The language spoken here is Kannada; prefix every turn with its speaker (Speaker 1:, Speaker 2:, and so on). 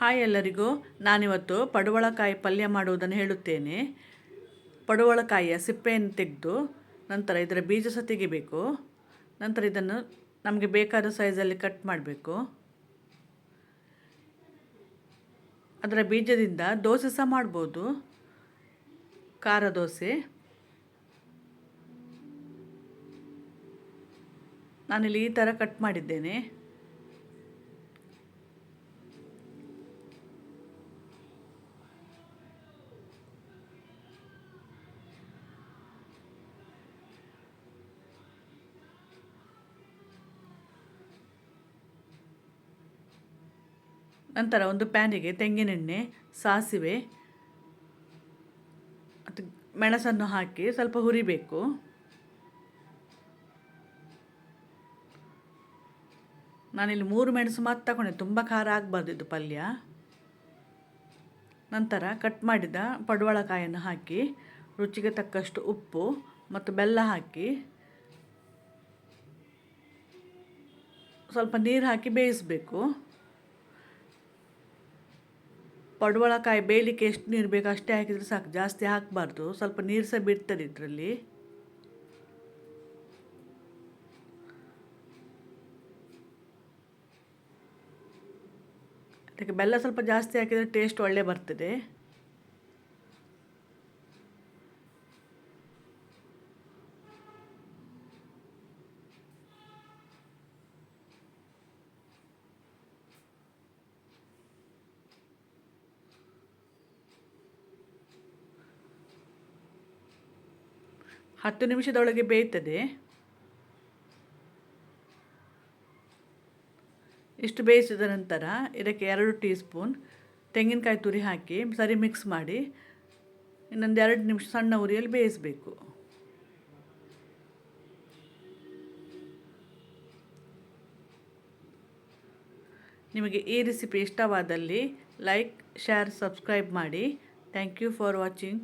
Speaker 1: ಹಾಯ್ ಎಲ್ಲರಿಗೂ. ನಾನಿವತ್ತು ಪಡುವಳಕಾಯಿ ಪಲ್ಯ ಮಾಡುವುದನ್ನು ಹೇಳುತ್ತೇನೆ. ಪಡುವಳಕಾಯಿಯ ಸಿಪ್ಪೆಯನ್ನು ತೆಗೆದು ನಂತರ ಇದರ ಬೀಜ ಸಹ ತೆಗಿಬೇಕು. ನಂತರ ಇದನ್ನು ನಮಗೆ ಬೇಕಾದ ಸೈಜಲ್ಲಿ ಕಟ್ ಮಾಡಬೇಕು. ಅದರ ಬೀಜದಿಂದ ದೋಸೆ ಸಹ ಮಾಡ್ಬೋದು. ಖಾರ ದೋಸೆ. ನಾನಿಲ್ಲಿ ಈ ಥರ ಕಟ್ ಮಾಡಿದ್ದೇನೆ. ನಂತರ ಒಂದು ಪ್ಯಾನಿಗೆ ತೆಂಗಿನೆಣ್ಣೆ, ಸಾಸಿವೆ, ಮತ್ತು ಮೆಣಸನ್ನು ಹಾಕಿ ಸ್ವಲ್ಪ ಹುರಿಬೇಕು. ನಾನಿಲ್ಲಿ ಮೂರು ಮೆಣಸು ಮಾತ್ರ ತಗೊಂಡೆ. ತುಂಬ ಖಾರ ಆಗಬಾರ್ದು ಇದು ಪಲ್ಯ. ನಂತರ ಕಟ್ ಮಾಡಿದ ಪಡುವಳಕಾಯನ್ನು ಹಾಕಿ, ರುಚಿಗೆ ತಕ್ಕಷ್ಟು ಉಪ್ಪು ಮತ್ತು ಬೆಲ್ಲ ಹಾಕಿ, ಸ್ವಲ್ಪ ನೀರು ಹಾಕಿ ಬೇಯಿಸಬೇಕು. ಪಡುವಳಕಾಯಿ ಬೇಯಲಿಕ್ಕೆ ಎಷ್ಟು ನೀರು ಬೇಕು ಅಷ್ಟೇ ಹಾಕಿದರೆ ಸಾಕು. ಜಾಸ್ತಿ ಹಾಕಬಾರ್ದು. ಸ್ವಲ್ಪ ನೀರು ಸಹ ಬಿಡ್ತದೆ ಇದರಲ್ಲಿ. ಅದಕ್ಕೆ ಬೆಲ್ಲ ಸ್ವಲ್ಪ ಜಾಸ್ತಿ ಹಾಕಿದರೆ ಟೇಸ್ಟ್ ಒಳ್ಳೆ ಬರ್ತದೆ. ಹತ್ತು ನಿಮಿಷದೊಳಗೆ ಬೇಯ್ತದೆ. ಇಷ್ಟು ಬೇಯಿಸಿದ ನಂತರ ಇದಕ್ಕೆ ಎರಡು ಟೀ ಸ್ಪೂನ್ ತೆಂಗಿನಕಾಯಿ ತುರಿ ಹಾಕಿ ಸರಿ ಮಿಕ್ಸ್ ಮಾಡಿ ಇನ್ನೊಂದು ಎರಡು ನಿಮಿಷ ಸಣ್ಣ ಉರಿಯಲ್ಲಿ ಬೇಯಿಸಬೇಕು. ನಿಮಗೆ ಈ ರೆಸಿಪಿ ಇಷ್ಟವಾದಲ್ಲಿ ಲೈಕ್ ಶೇರ್ ಸಬ್ಸ್ಕ್ರೈಬ್ ಮಾಡಿ. Thank you for watching